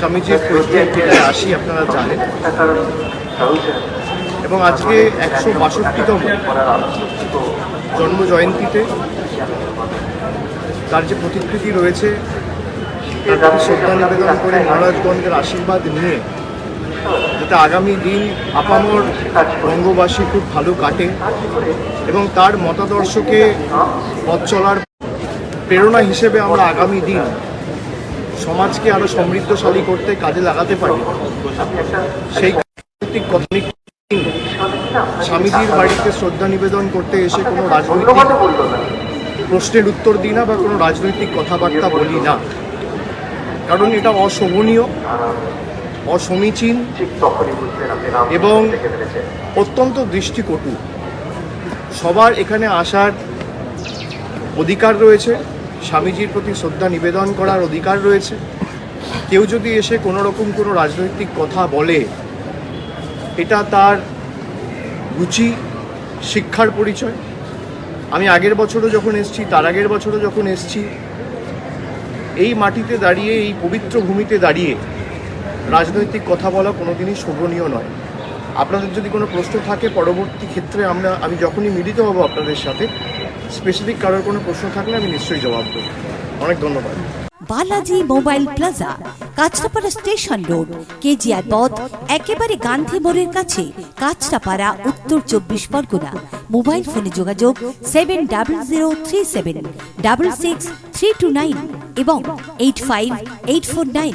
স্বামীজির পরিপ্রেক্ষিতে আসি, আপনারা জানেন। এবং আজকে একশো বাষট্টিতম জন্ম জয়ন্তীতে তার যে প্রতিকৃতি রয়েছে, তার শ্রদ্ধা নিবেদন করে মহারাজগঞ্জের আশীর্বাদ নিয়ে যাতে আগামী দিন আপামর বঙ্গবাসী খুব ভালো কাটে এবং তার মতাদর্শকে পথ চলার প্রেরণা হিসেবে আমরা আগামী দিন সমাজকে আরও সমৃদ্ধশালী করতে কাজে লাগাতে পারি। সেই স্বামীজির বাড়িতে শ্রদ্ধা নিবেদন করতে এসে কোনো রাজনৈতিক প্রশ্নের উত্তর দিই না বা কোনো রাজনৈতিক কথাবার্তা বলি না। কারণ এটা অশোভনীয় অসমীচীন এবং অত্যন্ত দৃষ্টিকটু। সবার এখানে আসার অধিকার রয়েছে। স্বামীজির প্রতি শ্রদ্ধা নিবেদন করার অধিকার রয়েছে। কেউ যদি এসে কোনো রকম কোনো রাজনৈতিক কথা বলে, এটা তার রুচি, শিক্ষার পরিচয়। আমি আগের বছরও যখন এসছি, তার আগের বছরও যখন এসছি, এই মাটিতে দাঁড়িয়ে, এই পবিত্র ভূমিতে দাঁড়িয়ে রাজনৈতিক কথা বলা কোনোদিনই শোভনীয় নয়। আপনাদের যদি কোনো প্রশ্ন থাকে, পরবর্তী ক্ষেত্রে আমরা, আমি যখনই মিলিত হব আপনাদের সাথে স্পেসিফিক কারোর কোনো প্রশ্ন থাকলে আমি নিশ্চয়ই জবাব দেবো। অনেক ধন্যবাদ। Balaji mobile plaza, Kanchrapara station road, KGR পথ, একেবারে গান্ধী মোড়ের কাছে, কাঁচরাপাড়া, উত্তর চব্বিশ পরগনা। মোবাইল ফোনে যোগাযোগ seven double zero three seven, double six three two nine এবং eight five eight four nine.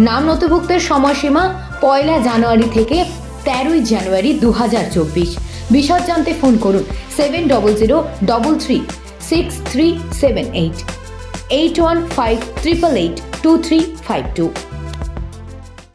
নাম নথিভুক্তের সময়সীমা পয়লা জানুয়ারি থেকে তেরোই জানুয়ারি দু হাজার চব্বিশ। বিশদ জানতে ফোন করুন seven double zero double three six three seven eight eight one five triple eight two three five two.